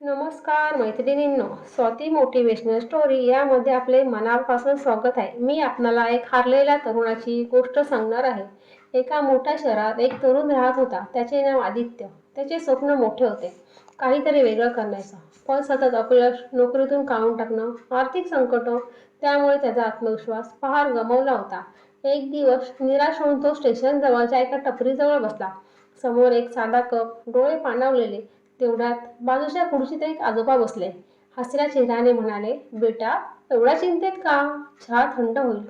नमस्कार मैत्रिणींनो. Swati motivational story यामध्ये आपले मनापासून स्वागत आहे. मी आपणाला एक हारलेल्या तरुणाची गोष्ट सांगणार आहे. एका मोठ्या शहरात एक तरुण राहत होता. त्याचे नाव आदित्य. त्याचे स्वप्न मोठे होते. काहीतरी वेगळं करण्याचं. पण सतत अपयश नोकरीतून काढून टाकणं आर्थिक संकट त्यामुळे त्याचा आत्मविश्वास फार गमावला होता. एक दिवस निराश होऊन तो स्टेशन जवळच्या एका टपरीजवळ बसला. समोर एक साधा कप डोळे पाणावलेले तेवढ्यात बाजूच्या खुर्चीत एक आजोबा बसले. हसऱ्या चेहऱ्याने म्हणाले बेटा एवढ्या चिंतेत का? चहा थंड होईल.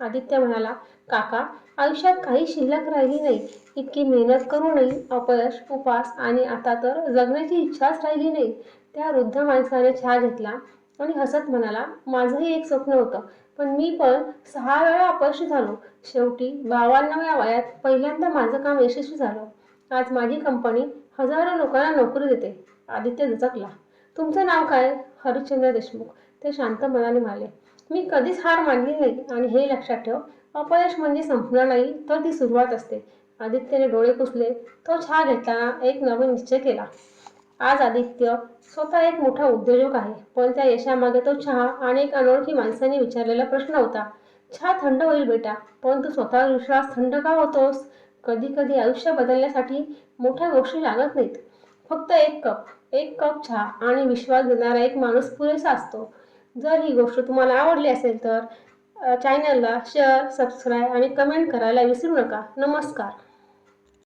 आदित्य म्हणाला काका आयुष्यात काही शिल्लक राहिली नाही. इतकी मेहनत करूनही अपयश उपास आणि आता तर जगण्याची इच्छाच राहिली नाही. त्या वृद्ध माणसाने चहा घेतला आणि हसत म्हणाला माझंही एक स्वप्न होतं पण मी पण सहा वेळा अपयशी झालो. शेवटी बावन्नाव्या वयात पहिल्यांदा माझं काम यशस्वी झालं. आज माझी कंपनी हजारो लोकांना नोकरी देते. आदित्य दचकला तुमचं नाव काय? हरिश्चंद्र देशमुख. ते शांत मनाने म्हणाले. मी कधीच हार मानली नाही आणि हे लक्षात ठेव अपयश म्हणजे संपणार नाही तर ती सुरुवात असते. आदित्यने डोळे कुसले तो छा घेताना एक नवीन निश्चय केला. आज आदित्य स्वतः एक मोठा उद्योजक आहे पण त्या यशामागे तो चहा आणि एक अनोळखी माणसाने विचारलेला प्रश्न होता. चहा थंड होईल बेटा पण तू स्वतः विश्वास थंड का होतोस? कधी कधी आयुष्य बदलण्यासाठी मोठ्या गोष्टी लागत नाहीत. फक्त एक कप एक कप चहा आणि विश्वास देणारा एक माणूस पुरेसा असतो. जर ही गोष्ट तुम्हाला आवडली असेल तर चॅनलला शेअर सबस्क्राईब आणि कमेंट करायला विसरू नका. नमस्कार.